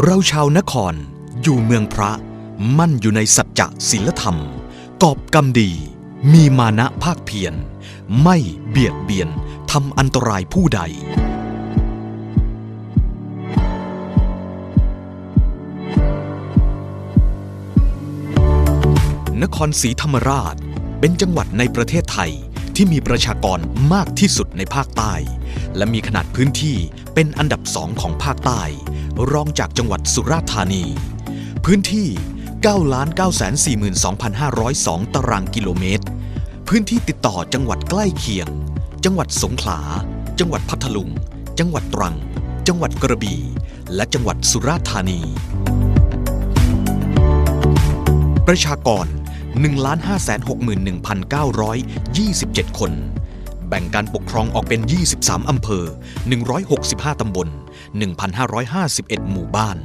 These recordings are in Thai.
เราชาวนคร อยู่เมืองพระ มั่นอยู่ในสัจจะศีลธรรม กอบกรรมดี มีมานะภาคเพียร ไม่เบียดเบียนทำอันตรายผู้ใดนครศรีธรรมราชเป็นจังหวัดในประเทศไทย ที่มีประชากรมากที่สุดในภาคใต้ และมีขนาดพื้นที่เป็นอันดับสองของภาคใต้ รองจากจังหวัดสุราษฎร์ธานี พื้นที่ 9,942,502 ตารางกิโลเมตร พื้นที่ติดต่อจังหวัดใกล้เคียง จังหวัดสงขลา จังหวัดพัทลุง จังหวัดตรัง จังหวัดกระบี่ และจังหวัดสุราษฎร์ธานี ประชากร 1,561,927 คน แบ่งการปกครองออกเป็น 23 อำเภอ 165 ตำบล 1,551 หมู่บ้าน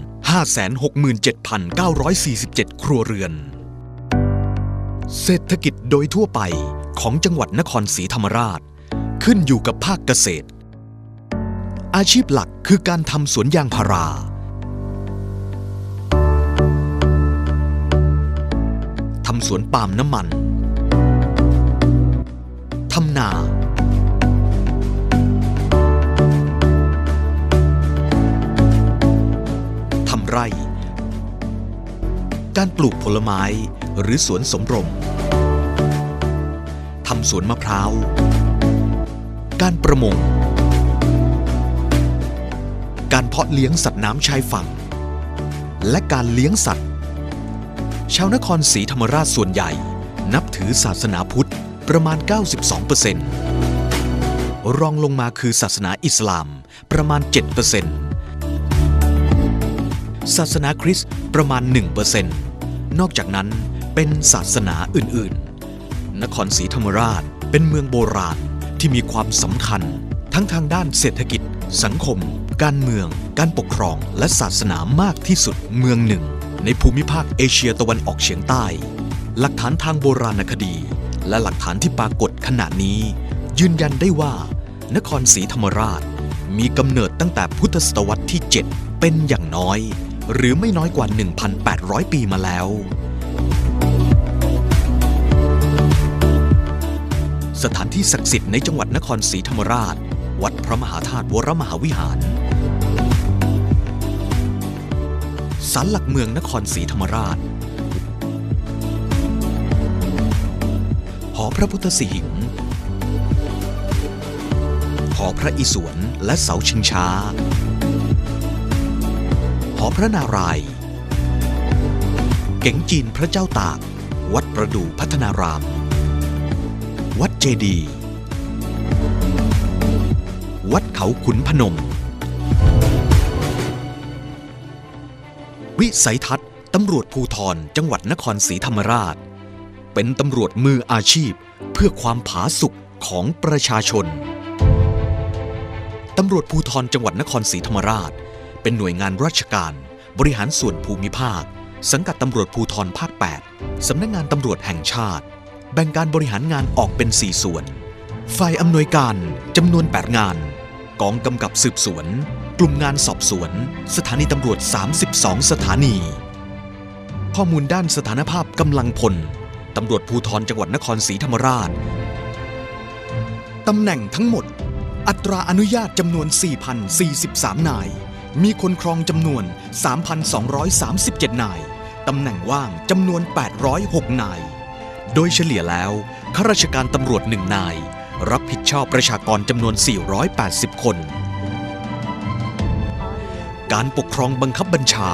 567,947 ครัวเรือน เศรษฐกิจโดยทั่วไปของจังหวัดนครศรีธรรมราช ขึ้นอยู่กับภาคเกษตร อาชีพหลักคือการทำสวนยางพาราำสวนปาล์มน้ำมัน ทำนา ทำไร่ การปลูกผลไม้หรือสวนสมรม ทำสวนมะพร้าว การประมง การเพาะเลี้ยงสัตว์น้ำชายฝั่ง และการเลี้ยงสัตว์ ชาวนครศรีธรรมราชส่วนใหญ่ นับถือศาสนาพุทธประมาณ 92%รองลงมาคือศาสนาอิสลามประมาณ 7%ศาสนาคริสต์ประมาณ 1%นอกจากนั้นเป็นศาสนาอื่นๆ นครศรีธรรมราชเป็นเมืองโบราณที่มีความสำคัญ ทั้งทางด้านเศรษฐกิจ สังคม การเมือง การปกครองและศาสนามากที่สุดเมืองหนึ่ง ในภูมิภาคเอเชียตะวันออกเฉียงใต้ หลักฐานทางโบราณคดี และหลักฐานที่ปรากฏขณะนี้ ยืนยันได้ว่า นครศรีธรรมราช มีกำเนิดตั้งแต่พุทธศตวรรษที่ 7 เป็นอย่างน้อย หรือไม่น้อยกว่า 1,800 ปีมาแล้ว สถานที่ศักดิ์สิทธิ์ในจังหวัดนครศรีธรรมราช วัดพระมหาธาตุวรมหาวิหาร ศาลหลักเมืองนครศรีธรรมราช หอพระพุทธสิหิงค์หอพระอิศวรและเสาชิงช้า หอพระนารายณ์เก๋งจีนพระเจ้าตาก วัดประดู่พัฒนาราม วัดเจดีย์วัดเขาขุนพนม วิสัยทัศน์ตำรวจภูธรจังหวัดนครศรีธรรมราช เป็นตำรวจมืออาชีพเพื่อความผาสุกของประชาชน ตำรวจภูธรจังหวัดนครศรีธรรมราช เป็นหน่วยงานราชการ บริหารส่วนภูมิภาค สังกัดตำรวจภูธรภาค 8 สำนักงงานตำรวจแห่งชาติ แบ่งการบริหารงานออกเป็น 4 ส่วน ฝ่ายอำนวยการจำนวน 8 งาน กองกำกับสืบสวน กลุ่มงานสอบสวน สถานีตำรวจ 32 สถานี ข้อมูลด้านสถานภาพกำลังพล ตำรวจภูธรจังหวัดนครศรีธรรมราช ตำแหน่งทั้งหมด อัตราอนุญาตจำนวน 4,043 นาย มีคนครองจำนวน 3,237 นาย ตำแหน่งว่างจำนวน 806 นาย โดยเฉลี่ยแล้วข้าราชการตำรวจหนึ่งนาย รับผิดชอบประชากรจำนวน 480 คน การปกครองบังคับบัญชา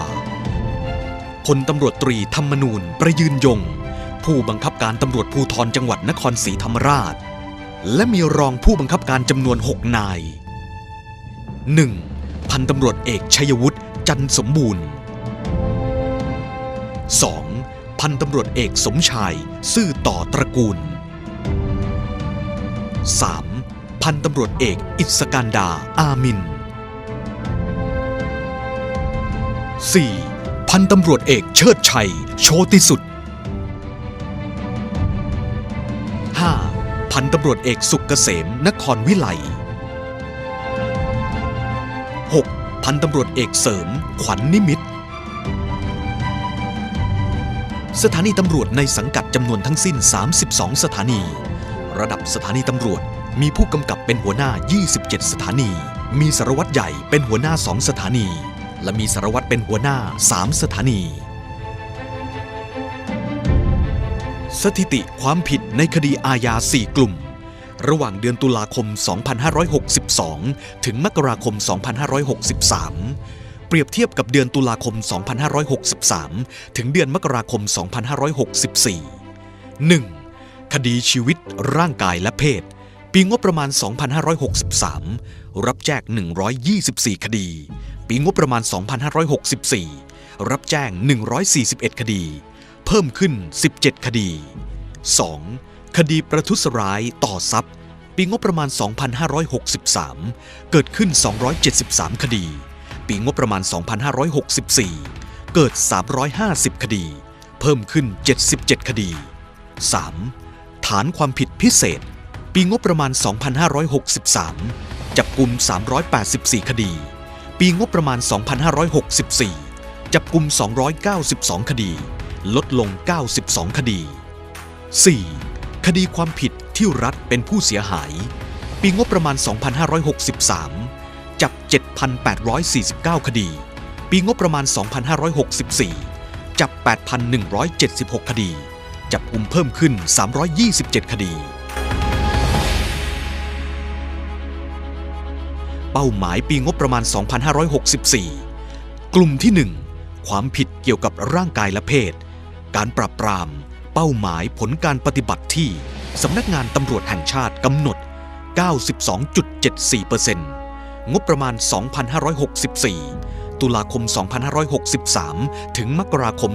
พลตำรวจตรีธรรมนูญประยืนยง ผู้บังคับการตำรวจภูธรจังหวัดนครศรีธรรมราช และมีรองผู้บังคับการจำนวน 6 นาย 1. พันตำรวจเอกชัยวุฒิจันสมบูรณ์ 2. พันตำรวจเอกสมชาย ซื่อต่อตระกูล 3. พันตำรวจเอกอิสการดา อามิน 4. พันตำรวจเอกเชิดชัย โชติสุด 5. พันตำรวจเอกสุกเกษมนครวิไล 6. พันตำรวจเอกเสริม ขวัญนิมิต สถานีตำรวจในสังกัดจำนวนทั้งสิ้น 32 สถานี ระดับสถานีตำรวจมีผู้กำกับเป็นหัวหน้า 27 สถานี มีสารวัตรใหญ่เป็นหัวหน้า 2 สถานี และมีสารวัตรเป็นหัวหน้า 3 สถานี สถิติความผิดในคดีอาญา 4 กลุ่ม ระหว่างเดือนตุลาคม 2562 ถึงมกราคม 2563 เปรียบเทียบกับเดือนตุลาคม 2563 ถึงเดือนมกราคม 2564 1. คดีชีวิตร่างกายและเพศ ปีงบประมาณ 2563 รับแจ้ง 124 คดี ปีงบประมาณ 2564 รับแจ้ง 141 คดี เพิ่มขึ้น 17 คดี 2. คดีประทุษร้ายต่อทรัพย์ ปีงบประมาณ 2563 เกิดขึ้น 273 คดี ปีงบประมาณ 2564 เกิด 350 คดี เพิ่มขึ้น 77 คดี 3. ฐานความผิดพิเศษ ปีงบประมาณ 2563 จับกลุ่ม 384 คดี ปีงบประมาณ 2564 จับกลุ่ม 292 คดี ลดลง 92 คดี 4. คดีความผิดที่รัฐเป็นผู้เสียหาย ปีงบประมาณ 2563 จับ 7,849 คดี ปีงบประมาณ 2564 จับ 8,176 คดี จับกลุ่มเพิ่มขึ้น 327 คดี เป้าหมายปีงบประมาณ 2564 กลุ่มที่ 1 ความผิดเกี่ยวกับร่างกายและเพศ การปราบปราม เป้าหมายผลการปฏิบัติที่สำนักงานตำรวจแห่งชาติกำหนด 92.74%งบประมาณ 2564 ตุลาคม 2563 ถึงมกราคม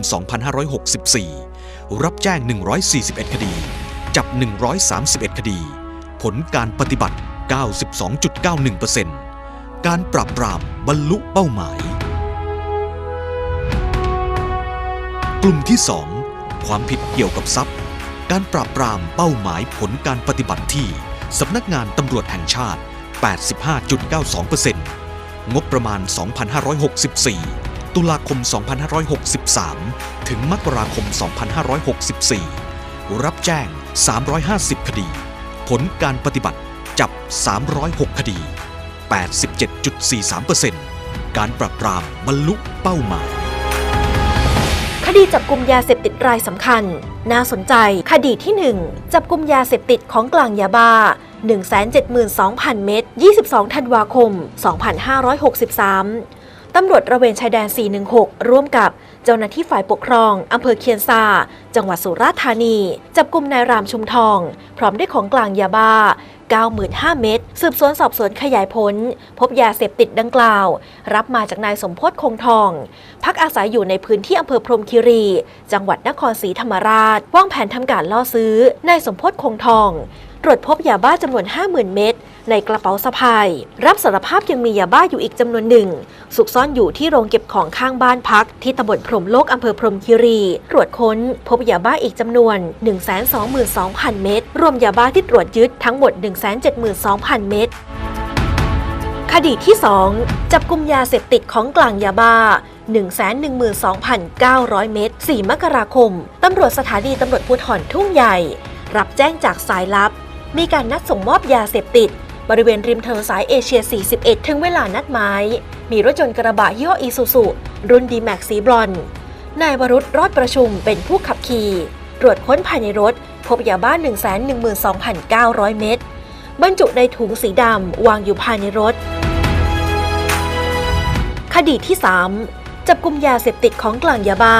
2564 รับแจ้ง 141 คดี จับ 131 คดี ผลการปฏิบัติ 92.91% การปราบปรามบรรลุเป้าหมาย กลุ่มที่ 2 ความผิดเกี่ยวกับทรัพย์ การปราบปรามเป้าหมายผลการปฏิบัติที่สำนักงานตำรวจแห่งชาติ 85.92%งบประมาณ 2,564 ตุลาคม 2563 ถึงมกราคม 2564 รับแจ้ง 350 คดี ผลการปฏิบัติจับ 306 คดี 87.43%การปราบปรามบรรลุเป้าหมาย คดีจับกลุ่มยาเสพติดรายสำคัญ น่าสนใจคดีที่ 1 จับกลุ่มยาเสพติดของกลางยาบ้า 172,000 เม็ด22 ธันวาคม 2563 ตำรวจระเวนชายแดน 416 ร่วมกับเจ้าหน้าที่ฝ่ายปกครองอำเภอเคียนซา จังหวัดสุราษฎร์ธานี จับกลุ่มนายรามชุมทอง พร้อมด้วยของกลางยาบ้า 95,000 เม็ด สืบสวนสอบสวนขยายผล พบยาเสพติดดังกล่าว รับมาจากนายสมพศคงทอง พักอาศัยอยู่ในพื้นที่อำเภอพรมคีรี จังหวัดนครศรีธรรมราช วางแผนทำการล่อซื้อ นายสมพศคงทอง ตรวจพบยาบ้าจำนวน 50,000 เม็ด ในกระเป๋าสะพาย รับสารภาพยังมียาบ้าอยู่อีกจำนวนหนึ่งสุกซ่อนอยู่ที่โรงเก็บของข้างบ้านพัก ที่ตำบลพรมโลกอำเภอพรมคีรี ตรวจค้น พบยาบ้าอีกจำนวน 122,000 เม็ดรวมยาบ้าที่ตรวจยึดทั้งหมด 172,000 เม็ดคดีที่ 2 จับกลุ่มยาเสพติดของกลางยาบ้า 112,900 เม็ด4 มกราคม ตำรวจสถานีตำรวจภูธรทุ่งใหญ่ รับแจ้งจากสายลับ มีการนัดส่งมอบยาเสพติด บริเวณริมถนนสายเอเชีย 41 ถึงเวลานัดหมาย มีรถยนต์กระบะยี่ห้ออีซูซุรุ่นดีแม็กสีบรอนนายวรุษรอดประชุมเป็นผู้ขับขี่ ตรวจค้นภายในรถ พบยาบ้า 112,900 เม็ดบรรจุในถุงสีดำวางอยู่ภายในรถ คดีที่ 3 จับกลุ่มยาเสพติดของกลางยาบ้า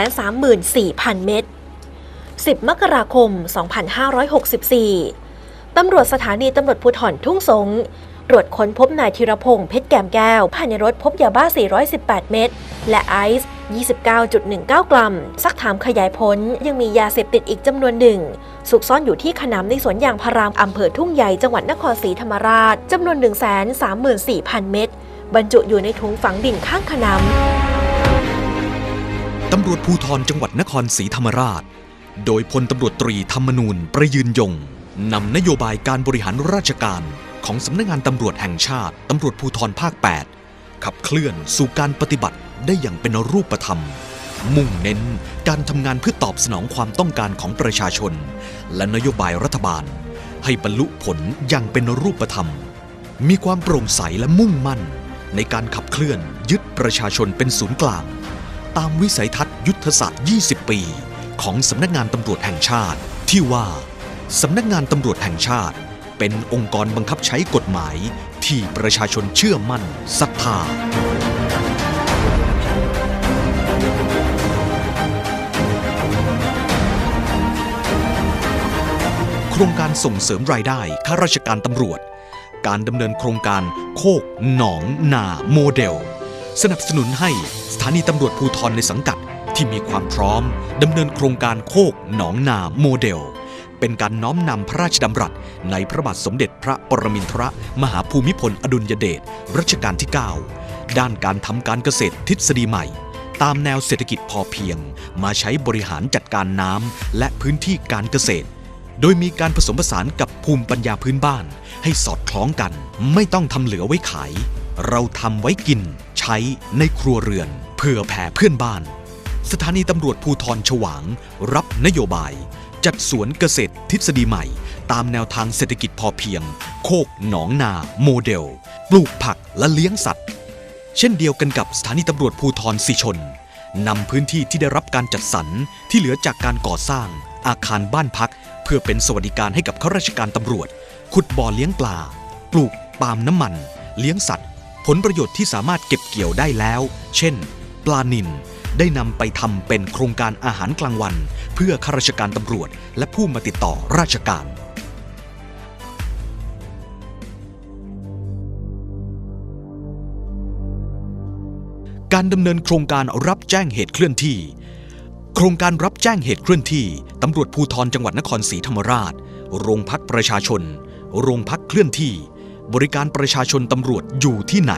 134,000 เม็ด10 มกราคม 2564 ตำรวจสถานีตำรวจภูธรทุ่งสงตรวจค้นพบนายธีรพงษ์เพชรแก้มแก้ว ภายในรถพบยาบ้า 418 เม็ด และไอซ์ 29.19 กรัม ซักถามขยายผล ยังมียาเสพติดอีกจำนวนหนึ่งซุกซ่อนอยู่ที่ขนำในสวนยางพารามอำเภอทุ่งใหญ่จังหวัดนครศรีธรรมราชจำนวน 134,000 เม็ด บรรจุอยู่ในถุงฝังดินข้างขนำ ตำรวจภูธรจังหวัดนครศรีธรรมราช โดยพลตำรวจตรีธรรมนูญประยืนยง นำนโยบายการบริหารราชการของสำนักงานตำรวจแห่งชาติตำรวจภูธรภาค 8 ขับเคลื่อนสู่การปฏิบัติได้อย่างเป็นรูปธรรม มุ่งเน้นการทำงานเพื่อตอบสนองความต้องการของประชาชน และนโยบายรัฐบาล ให้บรรลุผลอย่างเป็นรูปธรรม มีความโปร่งใสและมุ่งมั่น ในการขับเคลื่อนยึดประชาชนเป็นศูนย์กลาง ตามวิสัยทัศน์ยุทธศาสตร์ 20 ปี ของสำนักงานตำรวจแห่งชาติที่ว่า สำนักงานตำรวจแห่งชาติ เป็นองค์กรบังคับใช้กฎหมายที่ประชาชนเชื่อมั่นศรัทธาโครงการส่งเสริมรายได้ข้าราชการตำรวจ การดำเนินโครงการโคกหนองนาโมเดล สนับสนุนให้สถานีตำรวจภูธรในสังกัดที่มีความพร้อมดำเนินโครงการโคกหนองนาโมเดล เป็นการน้อมนำพระราชดำรัส ในพระบาทสมเด็จพระปรมินทรมหาภูมิพลอดุลยเดชรัชกาลที่ 9 ด้านการทำการเกษตรทฤษฎีใหม่ ตามแนวเศรษฐกิจพอเพียง มาใช้บริหารจัดการน้ำและพื้นที่การเกษตร โดยมีการผสมผสานกับภูมิปัญญาพื้นบ้าน ให้สอดคล้องกัน ไม่ต้องทำเหลือไว้ขาย เราทำไว้กิน ใช้ในครัวเรือน เพื่อแผ่เพื่อนบ้านสถานีตำรวจภูทรฉวาง รับนโยบาย จัดสวนเกษตรทฤษฎีใหม่ ตามแนวทางเศรษฐกิจพอเพียง โคกหนองนา โมเดล ปลูกผักและเลี้ยงสัตว์ เช่นเดียวกันกับสถานีตำรวจภูทรสิชนนำพื้นที่ที่ได้รับการจัดสรรที่เหลือจากการก่อสร้าง อาคารบ้านพัก เพื่อเป็นสวัสดิการให้กับข้าราชการตำรวจ ขุดบ่อเลี้ยงปลา ปลูกปาล์มน้ำมัน เลี้ยงสัตว์ ผลประโยชน์ที่สามารถเก็บเกี่ยวได้แล้ว เช่น ปลานิล ได้นำไปทำเป็นโครงการอาหารกลางวัน เพื่อข้าราชการตำรวจ และผู้มาติดต่อราชการ การดำเนินโครงการรับแจ้งเหตุเคลื่อนที่ โครงการรับแจ้งเหตุเคลื่อนที่ตำรวจภูธรจังหวัดนครศรีธรรมราช โรงพักประชาชน โรงพักเคลื่อนที่ บริการประชาชนตำรวจอยู่ที่ไหน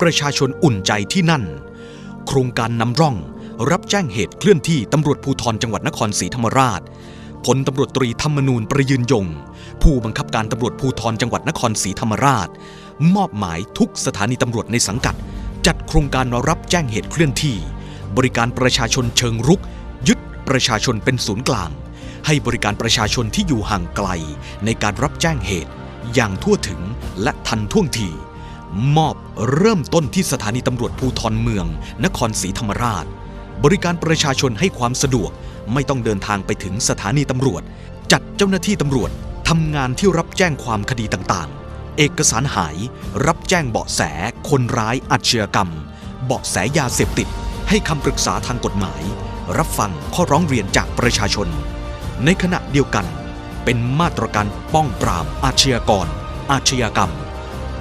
ประชาชนอุ่นใจที่นั่นโครงการนำร่อง รับแจ้งเหตุเคลื่อนที่ตำรวจภูธรจังหวัดนครศรีธรรมราชพลตำรวจตรีธรรมนูญประยืนยง ผู้บังคับการตำรวจภูธรจังหวัดนครศรีธรรมราช มอบหมายทุกสถานีตำรวจในสังกัด จัดโครงการรับแจ้งเหตุเคลื่อนที่ บริการประชาชนเชิงรุก ยึดประชาชนเป็นศูนย์กลาง ให้บริการประชาชนที่อยู่ห่างไกล ในการรับแจ้งเหตุ อย่างทั่วถึงและทันท่วงทีมอบเริ่มต้นที่สถานีตำรวจภูธรเมือง นครศรีธรรมราช บริการประชาชนให้ความสะดวก ไม่ต้องเดินทางไปถึงสถานีตำรวจ จัดเจ้าหน้าที่ตำรวจทำงานที่รับแจ้งความคดีต่างๆ เอกสารหาย รับแจ้งเบาะแส คนร้ายอาชญากรรม เบาะแสยาเสพติด ให้คำปรึกษาทางกฎหมาย รับฟังข้อร้องเรียนจากประชาชน ในขณะเดียวกัน เป็นมาตรการป้องปรามอาชญากร อาชญากรรม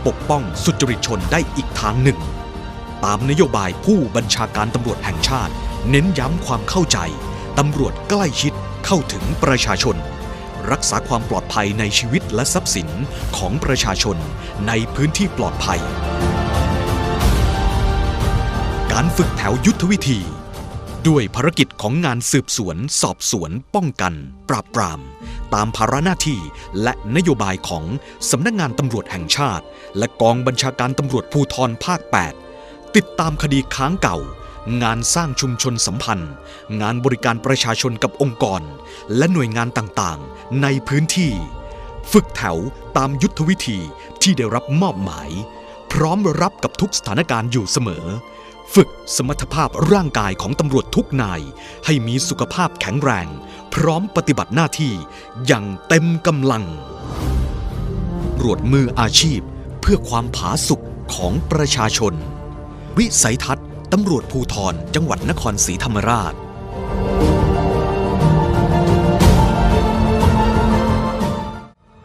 ปกป้องสุจริตชนได้อีกทางหนึ่ง ตามนโยบายผู้บัญชาการตำรวจแห่งชาติ เน้นย้ำความเข้าใจตำรวจใกล้ชิดเข้าถึงประชาชน รักษาความปลอดภัยในชีวิตและทรัพย์สินของประชาชนในพื้นที่ปลอดภัย การฝึกแถวยุทธวิธี ด้วยภารกิจของงานสืบสวน สอบสวน ป้องกัน ปราบปราม ตามภาระหน้าที่และนโยบายของสำนักงานตำรวจแห่งชาติ และกองบัญชาการตำรวจภูธรภาค 8 ติดตามคดีค้างเก่า งานสร้างชุมชนสัมพันธ์ งานบริการประชาชนกับองค์กร และหน่วยงานต่างๆ ในพื้นที่ ฝึกแถวตามยุทธวิธีที่ได้รับมอบหมาย พร้อมรับกับทุกสถานการณ์อยู่เสมอ ฝึกสมรรถภาพร่างกายของตำรวจทุกนาย ให้มีสุขภาพแข็งแรง พร้อมปฏิบัติหน้าที่อย่างเต็มกำลังรวดมืออาชีพเพื่อความผาสุกของประชาชน วิสัยทัศน์ตำรวจภูธรจังหวัดนครศรีธรรมราช